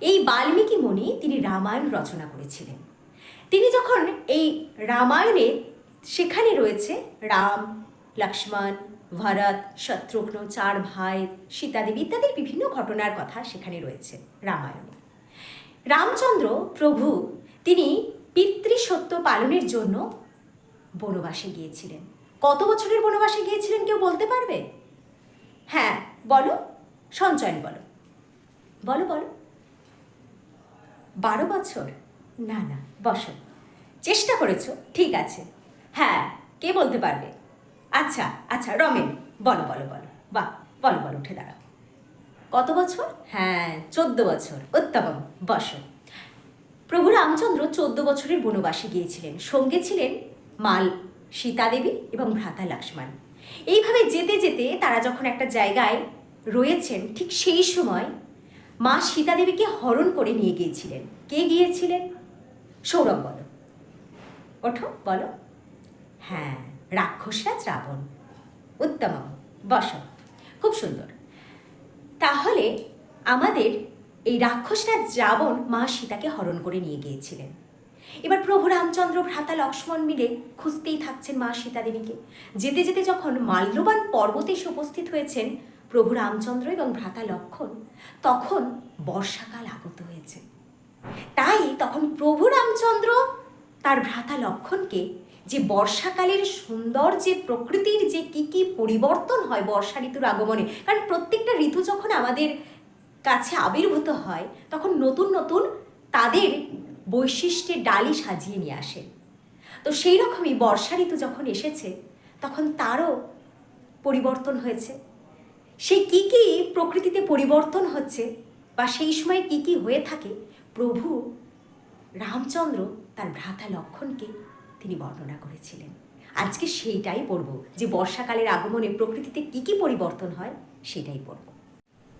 এই বাল্মীকি মুনি তিনি রামায়ণ রচনা করেছিলেন। তিনি যখন এই রামায়ণে সেখানে রয়েছে রাম, লক্ষ্মণ, ভরত, শত্রুঘ্ন, চার ভাই, সীতাদেবী ইত্যাদি বিভিন্ন ঘটনার কথা সেখানে রয়েছে রামায়ণে। রামচন্দ্র প্রভু তিনি পিতৃসত্য পালনের জন্য বনবাসে গিয়েছিলেন। কত বছরের বনবাসে গিয়েছিলেন কেউ বলতে পারবে? হ্যাঁ বলো সঞ্চয়ন বলো। বলো বলো। বারো বছর? না না, বসো। চেষ্টা করেছ, ঠিক আছে। হ্যাঁ কে বলতে পারবে? আচ্ছা আচ্ছা রমেন, বলো বলো বলো। বাহ, বলো বলো, উঠে দাঁড়াও। কত বছর? হ্যাঁ চোদ্দ বছর। উত্তম, বসো। প্রভু রামচন্দ্র চোদ্দ বছরের বনবাসে গিয়েছিলেন। সঙ্গে ছিলেন মাল সীতাদেবী এবং ভ্রাতা লক্ষ্মণ। এইভাবে যেতে যেতে তারা যখন একটা জায়গায় রয়েছেন, ঠিক সেই সময় মা সীতাদেবীকে হরণ করে নিয়ে গিয়েছিলেন। কে গিয়েছিলেন? সৌরভ বলো। ওঠো, বলো। হ্যাঁ রাক্ষসরাজ রাবণ উত্তম বসো। খুব সুন্দর। তাহলে আমাদের এই রাক্ষসরাজ রাবণ মা সীতাকে হরণ করে নিয়ে গিয়েছিলেন। এবার প্রভু রামচন্দ্র, ভ্রাতা লক্ষ্মণ মিলে খুঁজতেই থাকছেন মা সীতা দেবীকে যেতে যেতে যখন মাল্যবান পর্বতে এসে উপস্থিত হয়েছেন প্রভু রামচন্দ্র এবং ভ্রাতা লক্ষণ তখন বর্ষাকাল আগত হয়েছে। তাই তখন প্রভু রামচন্দ্র তার ভ্রাতা লক্ষণকে যে বর্ষাকালের সুন্দর যে প্রকৃতির যে কি কি পরিবর্তন হয় বর্ষা ঋতুর আগমনে, কারণ প্রত্যেকটা ঋতু যখন আমাদের কাছে আবির্ভূত হয়, তখন নতুন নতুন তাদের বৈশিষ্ট্যের ডালি সাজিয়ে নিয়ে আসে। তো সেই রকমই বর্ষা ঋতু যখন এসেছে, তখন তারও পরিবর্তন হয়েছে। সেই কি কি প্রকৃতিতে পরিবর্তন হচ্ছে বা সেই সময় কি কি হয়ে থাকে, প্রভু রামচন্দ্র তার ভ্রাতা লক্ষণকে তিনি বর্ণনা করেছিলেন। আজকে সেইটাই পড়ব যে বর্ষাকালের আগমনে প্রকৃতিতে কি কি পরিবর্তন হয়, সেটাই পড়ব।